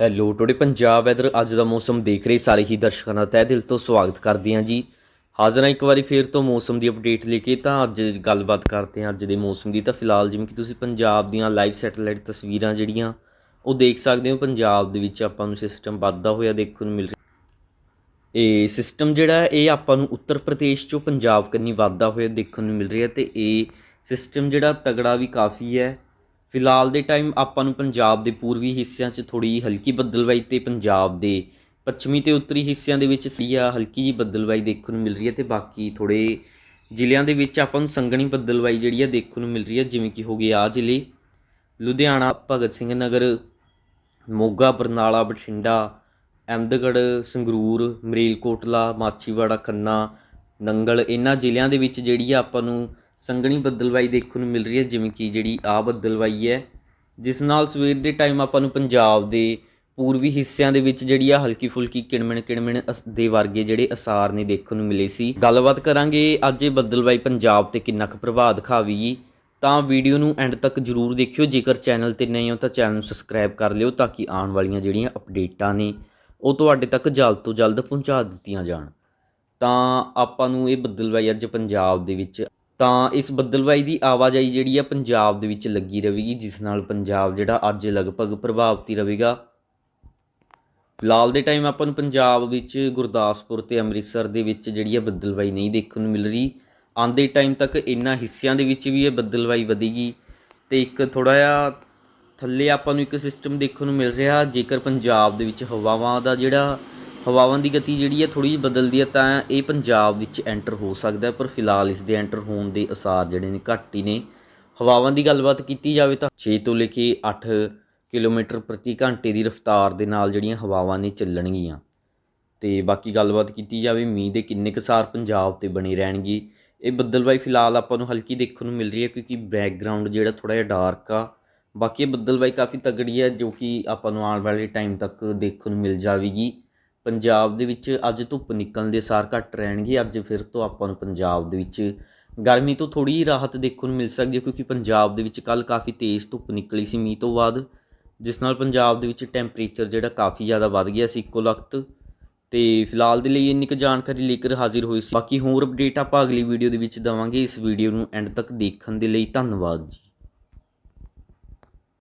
Hello today Punjab weather ਅੱਜ ਦਾ ਮੌਸਮ ਦੇਖ ਰਹੇ ਸਾਰੇ ਹੀ ਦਰਸ਼ਕਾਂ ਦਾ ਤਹਿ ਦਿਲ ਤੋਂ ਸਵਾਗਤ ਕਰਦੇ ਹਾਂ ਜੀ। ਹਾਜ਼ਰ ਹਾਂ ਇੱਕ ਵਾਰੀ ਫੇਰ ਤੋਂ ਮੌਸਮ ਦੀ ਅਪਡੇਟ ਲੈ ਕੇ ਤਾਂ ਅੱਜ ਗੱਲਬਾਤ ਕਰਦੇ ਹਾਂ ਅੱਜ ਦੇ ਮੌਸਮ ਦੀ। ਤਾਂ ਫਿਲਹਾਲ ਜਿਵੇਂ ਕਿ ਤੁਸੀਂ ਪੰਜਾਬ ਦੀਆਂ ਲਾਈਵ ਸੈਟੇਲਾਈਟ ਤਸਵੀਰਾਂ ਜਿਹੜੀਆਂ, ਉਹ ਦੇਖ ਸਕਦੇ ਹੋ। ਪੰਜਾਬ ਦੇ ਵਿੱਚ ਆਪਾਂ ਨੂੰ ਸਿਸਟਮ ਵੱਧਦਾ ਹੋਇਆ ਦੇਖਣ ਨੂੰ ਮਿਲ ਰਿਹਾ। ਇਹ ਸਿਸਟਮ ਜਿਹੜਾ ਇਹ ਆਪਾਂ ਨੂੰ ਉੱਤਰ ਪ੍ਰਦੇਸ਼ ਚੋਂ ਪੰਜਾਬ ਕੰਨੀ ਵੱਧਦਾ ਹੋਇਆ ਦੇਖਣ ਨੂੰ ਮਿਲ ਰਿਹਾ ਤੇ ਇਹ ਸਿਸਟਮ ਜਿਹੜਾ ਤਗੜਾ ਵੀ ਕਾਫੀ ਹੈ। ਫਿਲਹਾਲ ਦੇ ਟਾਈਮ ਆਪਾਂ ਨੂੰ ਪੰਜਾਬ ਦੇ ਪੂਰਬੀ ਹਿੱਸਿਆਂ 'ਚ ਥੋੜੀ ਹਲਕੀ ਬੱਦਲਵਾਈ ਤੇ ਪੰਜਾਬ ਦੇ ਪੱਛਮੀ ਤੇ ਉੱਤਰੀ ਹਿੱਸਿਆਂ ਦੇ ਵਿੱਚ ਸਹੀ ਆ ਹਲਕੀ ਜੀ ਬੱਦਲਵਾਈ ਦੇਖਣ ਨੂੰ ਮਿਲ ਰਹੀ ਹੈ ਤੇ ਬਾਕੀ ਥੋੜੇ ਜ਼ਿਲ੍ਹਿਆਂ ਦੇ ਵਿੱਚ ਆਪਾਂ ਨੂੰ ਸੰਘਣੀ ਬੱਦਲਵਾਈ ਜਿਹੜੀ ਆ ਦੇਖਣ ਨੂੰ ਮਿਲ ਰਹੀ ਹੈ, ਜਿਵੇਂ ਕਿ ਹੋ ਗਏ ਆ ਜ਼ਿਲ੍ਹੇ, ਲੁਧਿਆਣਾ, ਭਗਤ ਸਿੰਘ ਨਗਰ, ਮੋਗਾ, ਬਰਨਾਲਾ, ਬਠਿੰਡਾ, ਅਹਿਮਦਗੜ੍ਹ, ਸੰਗਰੂਰ, ਮਰੇਲਕੋਟਲਾ, ਮਾਛੀਵਾੜਾ, ਖੰਨਾ, ਨੰਗਲ, ਇਹਨਾਂ ਜ਼ਿਲ੍ਹਿਆਂ ਦੇ ਵਿੱਚ ਜਿਹੜੀ ਆ ਆਪਾਂ ਨੂੰ ਸੰਘਣੀ ਬੱਦਲਵਾਈ ਦੇਖਣ ਨੂੰ ਮਿਲ ਰਹੀ ਹੈ, ਜਿਵੇਂ ਕਿ ਜਿਹੜੀ ਆ ਬੱਦਲਵਾਈ ਹੈ, ਜਿਸ ਨਾਲ ਸਵੇਰ ਦੇ ਟਾਈਮ ਆਪਾਂ ਨੂੰ ਪੰਜਾਬ ਦੇ ਪੂਰਬੀ ਹਿੱਸਿਆਂ ਦੇ ਵਿੱਚ ਜਿਹੜੀ ਆ ਹਲਕੀ ਫੁਲਕੀ ਕਿਣਮਣ ਕਿਣਮਣ ਅਸ- ਦੇ ਵਰਗੇ ਜਿਹੜੇ ਅਸਾਰ ਨੇ ਦੇਖਣ ਨੂੰ ਮਿਲੇ ਸੀ। ਗੱਲਬਾਤ ਕਰਾਂਗੇ ਅੱਜ ਇਹ ਬੱਦਲਵਾਈ ਪੰਜਾਬ ਤੇ ਕਿੰਨਾ ਕੁ ਪ੍ਰਭਾਵ ਦਿਖਾਵੇਗੀ। ਤਾਂ ਵੀਡੀਓ ਨੂੰ ਐਂਡ ਤੱਕ ਜਰੂਰ ਦੇਖਿਓ। ਜੇਕਰ ਚੈਨਲ ਤੇ ਨਏ ਹੋ ਤਾਂ ਚੈਨਲ ਨੂੰ ਸਬਸਕ੍ਰਾਈਬ ਕਰ ਲਿਓ ਤਾਂ ਕਿ ਆਉਣ ਵਾਲੀਆਂ ਜਿਹੜੀਆਂ ਅਪਡੇਟਾਂ ਨੇ, ਉਹ ਤੁਹਾਡੇ ਤੱਕ ਜਲਦ ਤੋਂ ਜਲਦ ਪਹੁੰਚਾ ਦਿੱਤੀਆਂ ਜਾਣ। ਤਾਂ ਆਪਾਂ ਨੂੰ ਇਹ ਬੱਦਲਵਾਈ ਅੱਜ ਪੰਜਾਬ ਦੇ ਵਿੱਚ ਤਾਂ ਇਸ ਬੱਦਲਵਾਈ ਦੀ ਆਵਾਜਾਈ ਜਿਹੜੀ ਆ ਪੰਜਾਬ ਦੇ ਵਿੱਚ ਲੱਗੀ ਰਹੇਗੀ, ਜਿਸ ਨਾਲ ਪੰਜਾਬ ਜਿਹੜਾ ਅੱਜ ਲਗਭਗ ਪ੍ਰਭਾਵਿਤ ਰਹੇਗਾ। ਲਾਲ ਦੇ ਟਾਈਮ ਆਪਾਂ ਨੂੰ ਪੰਜਾਬ ਵਿੱਚ ਗੁਰਦਾਸਪੁਰ ਤੇ ਅੰਮ੍ਰਿਤਸਰ ਦੇ ਵਿੱਚ ਜਿਹੜੀ ਆ ਬੱਦਲਵਾਈ ਨਹੀਂ ਦੇਖਣ ਨੂੰ ਮਿਲ ਰਹੀ। ਆਂਦੇ ਟਾਈਮ ਤੱਕ ਇਹਨਾਂ ਹਿੱਸਿਆਂ ਦੇ ਵਿੱਚ ਵੀ ਇਹ ਬੱਦਲਵਾਈ ਵਧੇਗੀ ਤੇ ਇੱਕ ਥੋੜਾ ਜਿਹਾ ਥੱਲੇ ਆਪਾਂ ਨੂੰ ਇੱਕ ਸਿਸਟਮ ਦੇਖਣ ਨੂੰ ਮਿਲ ਰਿਹਾ, ਜੇਕਰ ਪੰਜਾਬ ਦੇ ਵਿੱਚ ਹਵਾਵਾਂ ਦਾ ਜਿਹੜਾ ਹਵਾਵਾਂ ਦੀ ਗਤੀ ਜਿਹੜੀ ਹੈ ਥੋੜੀ ਜਿਹੀ ਬਦਲਦੀ ਹੈ, ਤਾਂ ਇਹ ਪੰਜਾਬ ਵਿੱਚ ਐਂਟਰ ਹੋ ਸਕਦਾ ਪਰ ਫਿਲਹਾਲ ਇਸ ਦੇ ਐਂਟਰ ਹੋਣ ਦੇ ਅਸਾਰ ਜਿਹੜੇ ਨੇ ਘੱਟ ਹੀ ਨੇ। ਹਵਾਵਾਂ ਦੀ ਗੱਲਬਾਤ ਕੀਤੀ ਜਾਵੇ ਤਾਂ 6 ਤੋਂ ਲੈ ਕੇ 8 ਕਿਲੋਮੀਟਰ ਪ੍ਰਤੀ ਘੰਟੇ ਦੀ ਰਫ਼ਤਾਰ ਦੇ ਨਾਲ ਜਿਹੜੀਆਂ ਹਵਾਵਾਂ ਨੇ ਚੱਲਣਗੀਆਂ। ਤੇ ਬਾਕੀ ਗੱਲਬਾਤ ਕੀਤੀ ਜਾਵੇ, ਮੀਂਹ ਦੇ ਕਿੰਨੇ ਕੁ ਸਾਰ ਪੰਜਾਬ ਤੇ ਬਣੀ ਰਹਿਣਗੇ, ਇਹ ਬੱਦਲਬਾਈ ਫਿਲਹਾਲ ਆਪਾਂ ਨੂੰ ਹਲਕੀ ਦੇਖਣ ਨੂੰ ਮਿਲ ਰਹੀ ਹੈ, ਕਿਉਂਕਿ ਬੈਕਗ੍ਰਾਉਂਡ ਜਿਹੜਾ ਥੋੜਾ ਜਿਹਾ ਡਾਰਕ ਆ। ਬਾਕੀ ਇਹ ਬੱਦਲਬਾਈ ਕਾਫੀ ਤਗੜੀ ਹੈ, ਜੋ ਕਿ ਆਪਾਂ ਨੂੰ ਆਉਣ ਵਾਲੇ ਟਾਈਮ ਤੱਕ ਦੇਖਣ ਨੂੰ ਮਿਲ ਜਾਵੇਗੀ। ਪੰਜਾਬ ਦੇ ਵਿੱਚ ਅੱਜ ਧੁੱਪ ਨਿਕਲਣ ਦੇ ਸਾਰ ਘੱਟ ਰਹਿਣਗੇ। ਅੱਜ ਫਿਰ ਤੋਂ ਆਪਾਂ ਨੂੰ ਪੰਜਾਬ ਦੇ ਵਿੱਚ ਗਰਮੀ ਤੋਂ ਥੋੜੀ ਰਾਹਤ ਦੇਖਣ ਨੂੰ ਮਿਲ ਸਕਦੀ ਹੈ, ਕਿਉਂਕਿ ਪੰਜਾਬ ਦੇ ਵਿੱਚ ਕੱਲ ਕਾਫੀ ਤੇਜ਼ ਧੁੱਪ ਨਿਕਲੀ ਸੀ ਮੀਂਹ ਤੋਂ ਬਾਅਦ, ਜਿਸ ਨਾਲ ਪੰਜਾਬ ਦੇ ਵਿੱਚ ਟੈਂਪਰੇਚਰ ਜਿਹੜਾ ਕਾਫੀ ਜ਼ਿਆਦਾ ਵੱਧ ਗਿਆ ਸੀ ਇੱਕੋ ਲਖਤ ਤੇ ਫਿਲਹਾਲ ਦੇ ਲਈ ਇੰਨੀ ਕੁ ਜਾਣਕਾਰੀ ਲੈ ਕੇ ਹਾਜ਼ਰ ਹੋਈ ਸੀ। ਬਾਕੀ ਹੋਰ ਅਪਡੇਟ ਆਪਾਂ ਅਗਲੀ ਵੀਡੀਓ ਦੇ ਵਿੱਚ ਦਵਾਂਗੇ। ਇਸ ਵੀਡੀਓ ਨੂੰ ਐਂਡ ਤੱਕ ਦੇਖਣ ਦੇ ਲਈ ਧੰਨਵਾਦ ਜੀ।